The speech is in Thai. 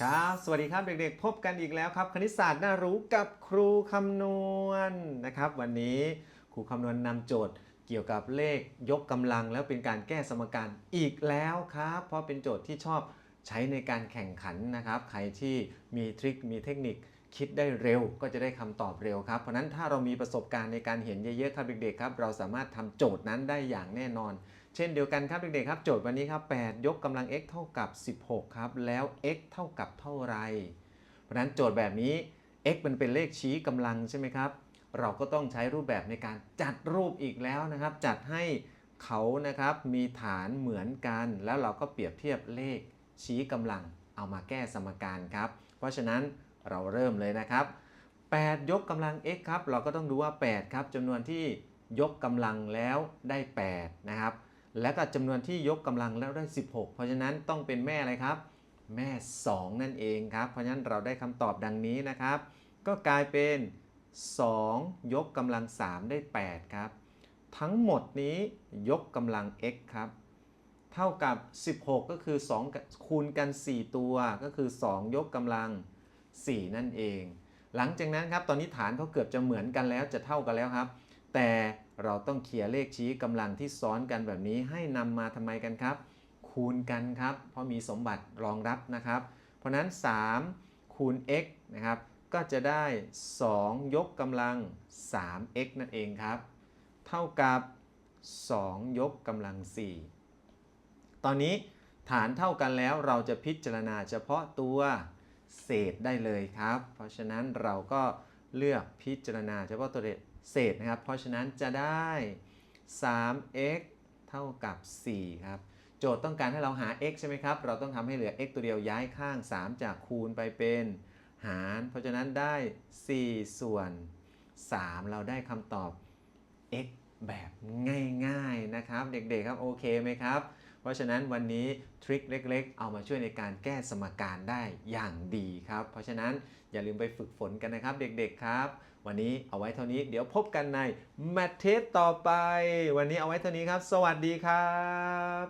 ครับสวัสดีครับเด็กๆ พบกันอีกแล้วครับ คณิตศาสตร์น่ารู้กับครูคำนวณนะครับ วันนี้ครูคำนวณนำโจทย์เกี่ยวกับเลขยกกำลังแล้วเป็นการแก้สมการอีกแล้วครับ เพราะเป็นโจทย์ที่ชอบใช้ในการแข่งขันนะครับ ใครที่มีทริคมีเทคนิคคิดได้เร็วก็จะได้คำตอบเร็วครับ เพราะฉะนั้นถ้าเรามีประสบการณ์ในการเห็นเยอะๆครับเด็กๆครับ เราสามารถทำโจทย์นั้นได้อย่างแน่นอน เช่นเดียวกันครับเด็กๆครับโจทย์วันนี้ครับ8ยกกำลัง x เท่ากับ 16 ครับ แล้ว x เท่ากับเท่าไร เพราะนั้นโจทย์แบบนี้ x มันเป็นเลขชี้กำลังใช่ไหมครับ เราก็ต้องใช้รูปแบบในการจัดรูปอีกแล้วนะครับ จัดให้เขานะครับมีฐานเหมือนกัน แล้วเราก็เปรียบเทียบเลขชี้กำลังเอามาแก้สมการครับ เพราะฉะนั้นเราเริ่มเลยนะครับ 8 ยกกำลัง x ครับ เราก็ต้องดูว่า 8 ครับจำนวนที่ยกกำลังแล้วได้ 8 นะครับ แล้วก็จำนวนที่ยกกำลังแล้วได้ 16 เพราะฉะนั้นต้องเป็นแม่อะไรครับ แม่ 2 นั่นเองครับ เพราะฉะนั้นเราได้คำตอบดังนี้นะครับ ก็กลายเป็น 2 ยกกำลัง 3 ได้ 8 ครับ ทั้งหมดนี้ยกกำลัง x ครับ เท่ากับ 16 ก็คือ 2 คูณกัน 4 ตัวก็คือ 2 ยกกำลัง 4 นั่นเอง หลังจากนั้นครับ ตอนนี้ฐานเขาเกือบจะเหมือนกันแล้วจะเท่ากันแล้วครับ แต่เราต้องเขี่ยเลขชี้กำลังที่ซ้อนกันแบบนี้ให้นำมาทำไมกันครับ คูณกันครับ เพราะมีสมบัติรองรับนะครับ เพราะฉะนั้น 3 คูณ x นะครับ ก็จะได้ 2 ยกกำลัง 3x นั่นเองครับ เท่ากับ 2 ยกกำลัง 4 ตอนนี้ฐานเท่ากันแล้วเราจะพิจารณาเฉพาะตัวเศษได้เลยครับ เพราะฉะนั้นเราก็ เลือกพิจารณาเฉพาะตัวเศษนะครับ เพราะฉะนั้นจะได้ 3x เท่ากับ 4 ครับ โจทย์ต้องการให้เราหา x ใช่ไหมครับ เราต้องทำให้เหลือ x ตัวเดียวย้ายข้าง 3 จากคูณไปเป็นหาร เพราะฉะนั้นได้ 4 ส่วน 3 เราได้คำตอบ x แบบง่ายๆนะครับ เด็กๆครับ โอเคไหมครับ เพราะฉะนั้นวันนี้ทริคเล็กๆ เอามาช่วยในการแก้สมการได้อย่างดีครับ เพราะฉะนั้นอย่าลืมไปฝึกฝนกันนะครับเด็กๆครับ วันนี้เอาไว้เท่านี้เดี๋ยวพบกันในแมทเทสต่อไป วันนี้เอาไว้เท่านี้ครับ สวัสดีครับ